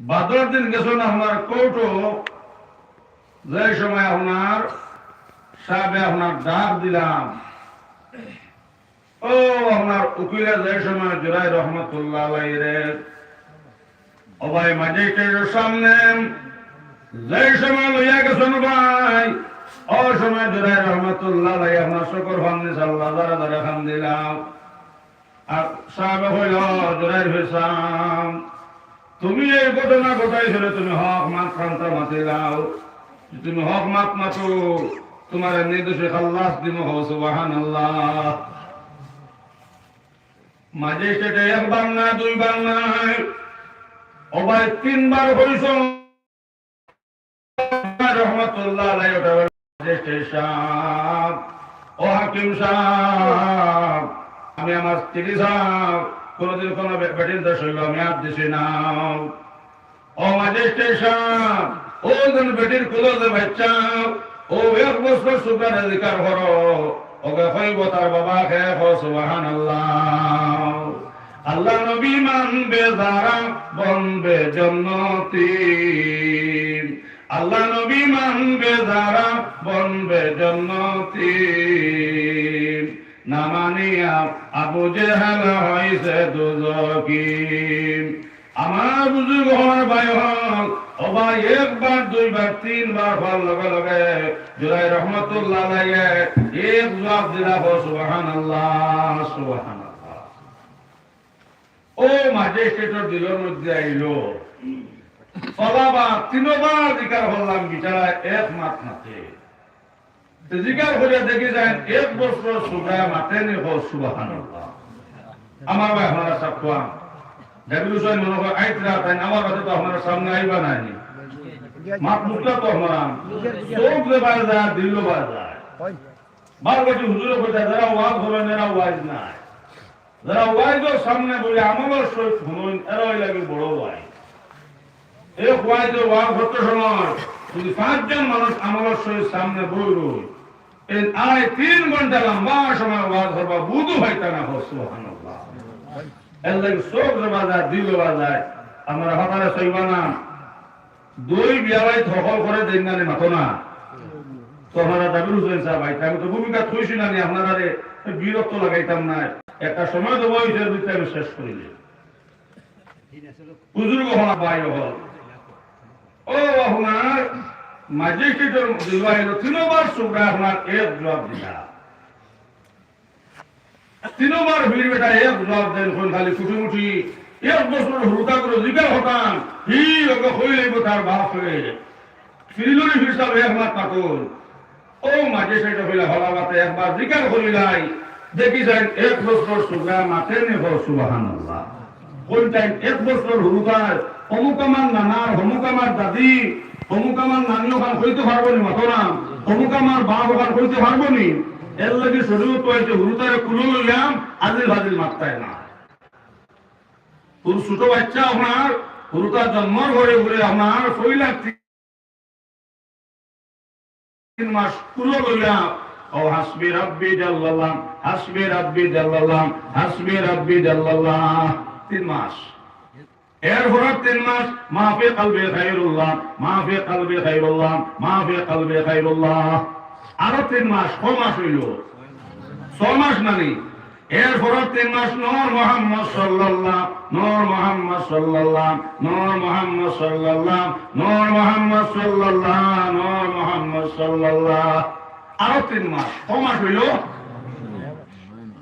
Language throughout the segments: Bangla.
বাদর দিন গেছেন আপনার কোর্টও যে সময় আপনার সাহেবে আপনার ডাক দিলাম। ও, আপনার উকিলে যে সময় জুলাই রহমতুল্লাহ আলাইরে। অবাই ম্যাজিস্ট্রেটের সামনে যে সময় লইয়া গেছেন ভাই, ও সময় জুলাই রহমতুল্লাহ আলাই আপনার শকর ফান্দি সাল্লাহ দারা দারা খান দিলাম। তুমি এই ঘটনা ঘটাইছিল তুমি হক মাত প্রান্ত মাতিলাও তুমি হক মাত মাতো, তোমার নির্দোষে খাল্লাস দিম হো সুবাহান আল্লাহ ম্যাজিস্ট্রেটে একবার না দুইবার নাই অবাই তিনবার হইছ। রহমতুল্লাহ ও হাকিম সাহেব আমি আমার স্ত্রী সাহেব কোনদিন কোন বেটির দশ হইল, আমি আর দিছি না। ও ম্যাজিস্ট্রেট সাহেব ও দিন বাচ্চা, ও এক বছর অধিকার করো ওকে কইব তার বাবা খে আল্লাহ আল্লাহ নবী মানবে যারা, বনবে জন্নতি। আল্লাহ নবী মানবে যারা, বনবে জন্নতি। না মানিয়া আবু জেহাল হইছে দুজকি। আমার বুজুর্গ হওয়ার ভাই হল একবার দুইবার তিনবার ফল লগে লগে জুলাই রহমতুল্লাহ লাগে এক জবাব দিলা হো সুবহান আল্লাহ সুবহান ও ম্যাজিস্ট্রেটর দিলর মধ্যে আইলো। ফলাবার তিনবার দিকার হলাম বিচারা এক মাত মাতে জিকার করে দেখি যায় এক বছর মাতেনি হো সুবহান আমার ভাই মনে হয় আইতরা তাই আমার কাছে তো সামনে আইবা নাই। মাত মুখটা তো চোখ বার যায়, দিল বার যায়। বার হুজুরে যারা ওয়াজ ওয়াজ নাই। যারা সামনে বলে আমার সহিত শুনুন, এরাই লাগে বড় ওয়াই এক ওয়াইজের ওয়াজ হতে সময় যদি পাঁচজন মানুষ আমার সহিত সামনে বই রই আড়াই তিন ঘণ্টা লম্বা সময় বুধু না দিল হতারে সইবা না। দুই ধকল করে দিন না না। তো সাহেব, ভাই আমি তো ভূমিকা থইছি না নি আপনারা বিরক্ত লাগাইতাম না। একটা সময় দেবো ভিতরে আমি শেষ করিলে বুজুর্গ হওয়া ভাই হল। ও আপনার ম্যাজিস্ট্রেটের দিবাইল তিনবার সুগ্রা এক জবাব দিলা। বেটা এক জবাব দেন কোন খালি কুটি মুটি এক বছর হুরুতা করে জিজ্ঞাসা হতাম, হি ওকে হই লাগব তার বাপ হয়ে। ফিরিলুরি হিসাব এক মাস পাতল ও মাঝে সেটা হইলে হলা মাতে একবার জিজ্ঞাসা করিলাই দেখি যাই এক বছর সুগা মাতে নে হো সুবাহান আল্লাহ কোন এক বছর হুরুতার অমুক আমার নানার অমুক আমার দাদি অমুক আমার নানি ওখান হইতে পারব নি মাতরাম অমুক আমার বাপ ওখান হইতে পারব নি? এর লাগে শরীর পাইছে হুরুতারে কুলো লইলাম আজিল ভাজিল মাত্রায় না তোর ছোট বাচ্চা আপনার হুরুতার জন্মর ঘরে ঘুরে আপনার শৈলার তিন মাস কুলো লইলাম ও হাসবি রাব্বি জাল্লাল্লাহ হাসবি রাব্বি জাল্লাল্লাহ হাসবি রাব্বি জাল্লাল্লাহ। তিন মাস। তিন মাস কলবে খাইরুল্লাহ কলবে খাইরুল্লাহ কলবে খাইরুল্লাহ। আরও তিন মাস, ছ মাস হইল। ছ মাস পরে তিন মাস, নূর মোহাম্মদ সাল্লাল্লাহ, নূর মোহাম্মদ সাল্লাল্লাহ, নূর মোহাম্মদ সাল্লাল্লাহ, নূর মোহাম্মদ সাল্লাল্লাহ, নূর মোহাম্মদ সাল্লাল্লাহ। আরও তিন মাস, ছ মাস হইল।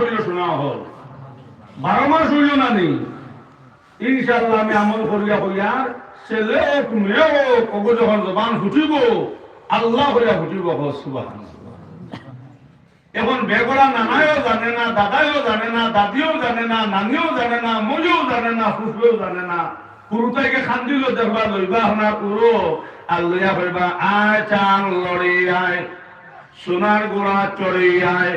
হইল শোনা হল। বারো মাস হইল না নি ইনশাল্লাহ আমি আমল করিয়া হইয়ার ছেলে হোক, মেয়ে হোক ওগো যখন জবান ফুটিব, আল্লাহ হইয়া ফুটিব সুবাহ এখন বেগড়া নানায়ও জানে না দাদাইও জানে না, দাদিও জানে না, নানিও জানে না মজুও জানে না, ফুফুও জানে না। থেকে খান্দিল দেখবা, লইবা হনা কুরু, আর লইয়া ফেলবা আয় চান লড়ি আয় সোনার গোড়া চড়ি আয়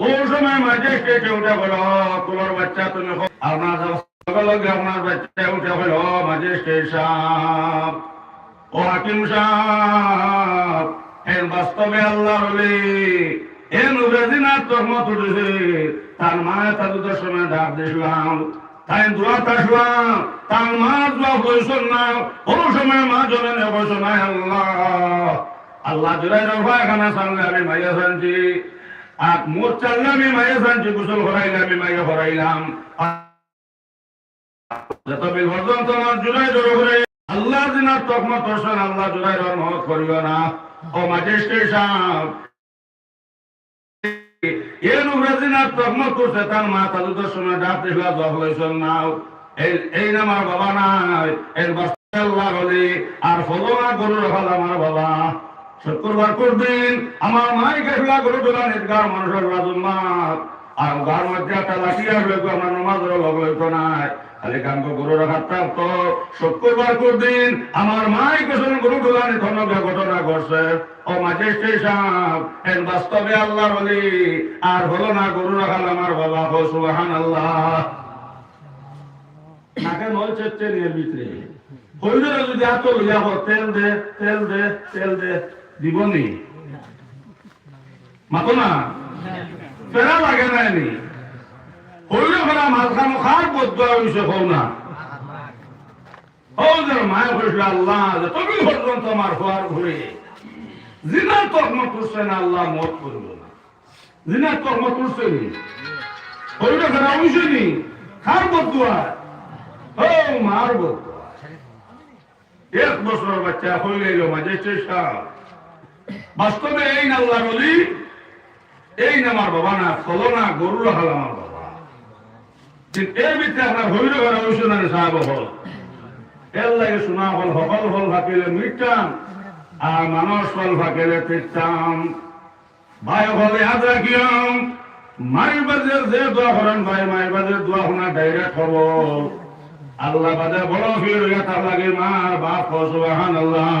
ও সময় মাঝে উঠে বলো তোমার বাচ্চা তুমি। আপনার লগে আপনার বাচ্চা উঠে বলো, মাঝে স্টেশন ও হাকিম সাহেব এর বাস্তবে আল্লাহ হলে এ নুরেদিনা তহমত উঠেছে তার মায়ের তার সময় ডাক দিয়েছিলাম তাই দোয়া তাসলাম তার মা দোয়া বলছেন না ও সময় মা জনে না আল্লাহ। আল্লাহ রফা এখানে সামনে আমি মাইয়া শান্তি আর মোট চাললে আমি মাইয়া শান্তি গোসল করাইলাম আমি মাইয়া করাইলাম যত বিভর্জন তোমার জুলাই জোরে আল্লাহ দিনার আল্লাহ রহমত করিও না। ও এর উপরে দিনার তকমত করছে, তার মা তাদের সময় ডাক দিলা, জব লইছেন নাও এই নামার বাবা নাই, এর বলি আর ফলো না গরু রাখাল আমার বাবা। শুক্রবার করদিন আমার মাই গেছিলা গরু টোলা নির্গার মানুষের রাজুম্মাত আর গার মধ্যে একটা লাঠি আসবে আমার লগ লইতো নাই। খালি গরু তো শুক্রবার আমার গরু ঘটনা ঘটছে। ও বাস্তবে আল্লাহ বলি আর হলো না গরু রাখাল আমার বাবা হো সুবাহান আল্লাহ নাকে নল চেচ্ছে নিয়ে ভিতরে। হইলে যদি এত লইয়া হো, তেল দে তেল দে তেল দে। দিবনি মাতো না? ফেরা লাগে না? নি হইলে ফেরা মাথা মুখার বদুয়া হইছে হও না? হও যে মায় হইছিল আল্লাহ তুমি পর্যন্ত আমার হওয়ার তকমত করছে না আল্লাহ মত করব না। তকমত করছে নি? হইলে ফেরা হইছে নি? খার বদুয়া মার বদুয়া এক বছর বাচ্চা হইলে মাঝে চেষ্টা বাস্তবে এই না আল্লাহ বলি এই না আমার বাবা না ফলো না গরু রাখাল আমার বাবা। এর ভিতরে আপনার হইল ঘরে ঐশ্বরানি সাহেব হল। এর লাগে শোনা হল সকল হল থাকিলে মৃত্যাম, আর মানুষ ফল থাকিলে তৃত্যাম ভাই হল ইয়াদ রাখিয়াম মায়ের বাজে যে দোয়া করেন ভাই মায়ের বাজে দোয়া শোনা ডাইরেক্ট হব। আল্লাহ বাদে বড় ফির লাগে মার বাপ সুবাহান আল্লাহ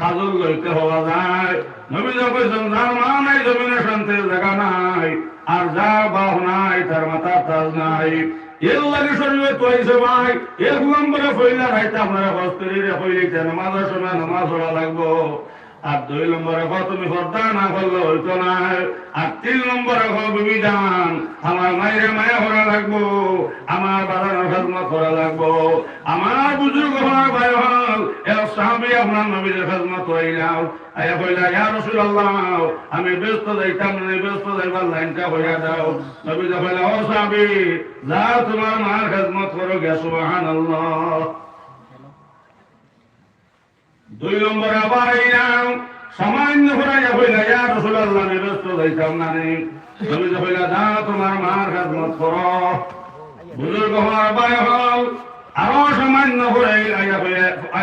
কাজল লইতে হওয়া যায়। নবী যখন যার মা নাই, জমিনে শান্তির জায়গা নাই, আর যা বাহ নাই, তার মাথার তাজ নাই। এর লাগে শরীরে তৈছে ভাই আপনারা হস্তরি রে ফইলিতে নামাজের সময় নামাজ পড়া লাগবো। আর দুই নম্বরে কো তুমি হত্যা না করলে হইতো না। আর তিন নম্বরে কো বিবিধান আমার মায়ের মায়া করা লাগবো, আমার বাবার খেদমত করা লাগবো। আমার বুজুর্গ হওয়ার ভাই হল এর সাহাবি আপনার নবীর খেদমত হইলাম আয়া কইলা, ইয়া রাসূলুল্লাহ, আমি ব্যস্ত যাইতাম না, ব্যস্ত যাইবার লাইনটা হইয়া দাও। নবী কইলা ও সাহাবি, যা তোমার মার খেদমত করো গে, সুবহানাল্লাহ। দুই নম্বরে আবার এইলাম সামান্য ঘুরাইয়া হইলা ইয়া রাসূলুল্লাহ আমি ব্যস্ত যাইতাম না রে। যে হইলা, যা তোমার মার খাদমত করো। বুজুর্গ হওয়ার বায় হল। আরও সামান্য ঘুরাইয়া